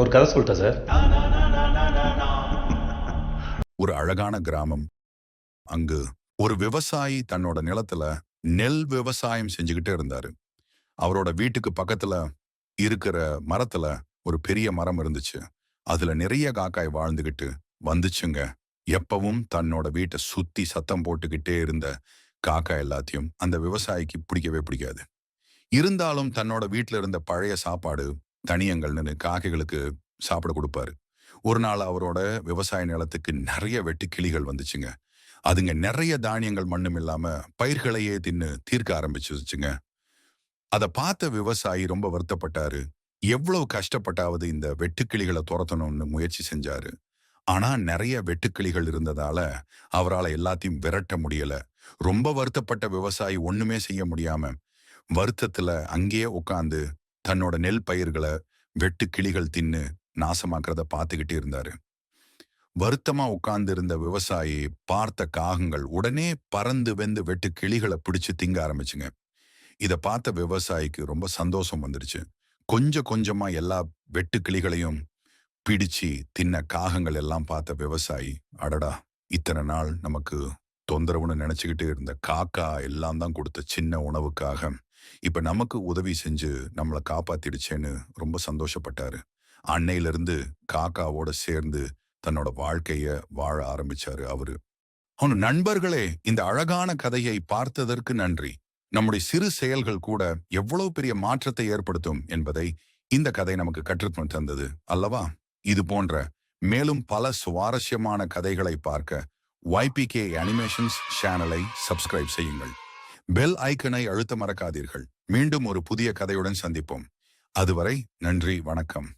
ஒரு கதை சொல்லிட்டேன் சார். ஒரு அழகான கிராமம். அங்கு ஒரு விவசாயி தன்னோட நிலத்துல நெல் விவசாயம் செஞ்சுக்கிட்டே இருந்தாரு. அவரோட வீட்டுக்கு பக்கத்துல இருக்கிற மரத்துல ஒரு பெரிய மரம் இருந்துச்சு. அதுல நிறைய காக்காய் வாழ்ந்துகிட்டு வந்துச்சுங்க. எப்பவும் தன்னோட வீட்டை சுத்தி சத்தம் போட்டுக்கிட்டே இருந்த காக்கா எல்லாத்தையும் அந்த விவசாயிக்கு பிடிக்கவே பிடிக்காது. இருந்தாலும் தன்னோட வீட்டுல இருந்த பழைய சாப்பாடு தனியங்கள்னு காக்கைகளுக்கு சாப்பிட கொடுப்பாரு. ஒரு நாள் அவரோட விவசாய நிலத்துக்கு நிறைய வெட்டுக்கிளிகள் வந்துச்சுங்க. அதுங்க நிறைய தானியங்கள் மண்ணும் இல்லாம பயிர்களையே தின்னு தீர்க்க ஆரம்பிச்சுச்சுங்க அதை பார்த்த விவசாயி ரொம்ப வருத்தப்பட்டாரு. எவ்வளவு கஷ்டப்பட்டாவது இந்த வெட்டுக்கிளிகளை துரத்தணும்னு முயற்சி செஞ்சாரு. ஆனா நிறைய வெட்டுக்கிளிகள் இருந்ததால அவரால் எல்லாத்தையும் விரட்ட முடியல. ரொம்ப வருத்தப்பட்ட விவசாயி ஒண்ணுமே செய்ய முடியாம வருத்தத்துல அங்கேயே உட்காந்து தன்னோட நெல் பயிர்களை வெட்டுக்கிளிகள் தின்னு நாசமாக்குறத பார்த்துக்கிட்டே இருந்தாரு. வருத்தமா உட்கார்ந்து இருந்த விவசாயி பார்த்த காகங்கள் உடனே பறந்து வெந்து வெட்டு கிளிகளை பிடிச்சு திங்க ஆரம்பிச்சுங்க. இதை பார்த்த விவசாயிக்கு ரொம்ப சந்தோஷம் வந்துருச்சு. கொஞ்சம் கொஞ்சமா எல்லா வெட்டு கிளிகளையும் பிடிச்சு தின்ன காகங்கள் எல்லாம் பார்த்த விவசாயி அடடா இத்தனை நாள் நமக்கு தொந்தரவுன்னு நினைச்சுக்கிட்டு இருந்த காக்கா எல்லாம் தான் கொடுத்த சின்ன உணவுக்காக இப்ப நமக்கு உதவி செஞ்சு நம்மளை காப்பாத்திடுச்சேன்னு ரொம்ப சந்தோஷப்பட்டாரு. அன்னையிலிருந்து காக்காவோட சேர்ந்து தன்னோட வாழ்க்கைய வாழ ஆரம்பிச்சாரு அவரு. அவனு நண்பர்களே இந்த அழகான கதையை பார்த்ததற்கு நன்றி. நம்முடைய சிறு செயல்கள் கூட எவ்வளவு பெரிய மாற்றத்தை ஏற்படுத்தும் என்பதை இந்த கதை நமக்கு கற்றுத் தந்தது அல்லவா? இது போன்ற மேலும் பல சுவாரஸ்யமான கதைகளை பார்க்க ஒய்பிகே அனிமேஷன்ஸ் சேனலை சப்ஸ்கிரைப் செய்யுங்கள். பெல் ஐக்கனை அழுத்த மறக்காதீர்கள். மீண்டும் ஒரு புதிய கதையுடன் சந்திப்போம். அதுவரை நன்றி வணக்கம்.